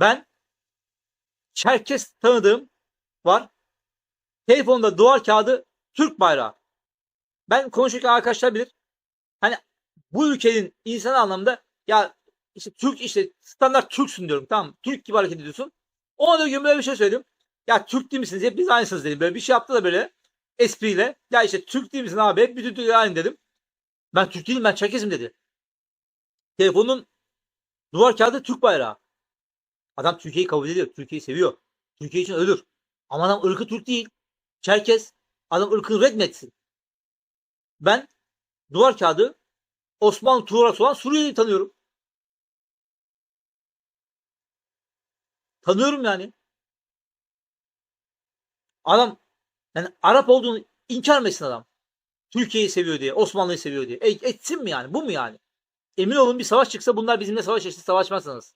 Ben Çerkes tanıdığım var. Telefonda duvar kağıdı Türk bayrağı. Ben konuşurken arkadaşlar bilir. Hani bu ülkenin insan anlamda ya işte Türk işte standart Türksün diyorum tamam? Türk gibi hareket ediyorsun. O da gün böyle bir şey söyledim. Ya Türk değil misiniz? Hepiniz aynısınız dedim. Böyle bir şey yaptı da böyle espriyle. Ya işte Türk değil misin abi? Hep bütün Türk aynı dedim. Ben Türk değilim ben Çerkezim dedi. Telefonun duvar kağıdı Türk bayrağı. Adam Türkiye'yi kabul ediyor. Türkiye'yi seviyor. Türkiye için ölür. Ama adam ırkı Türk değil. Çerkez. Adam ırkını reddetsin. Ben duvar kağıdı Osmanlı Tuğrası olan Suriye'yi tanıyorum. Tanıyorum yani. Adam yani Arap olduğunu inkar mı adam? Türkiye'yi seviyor diye, Osmanlı'yı seviyor diye. E, etsin mi yani? Bu mu yani? Emin olun bir savaş çıksa bunlar bizimle savaş açtı savaşmazsanız.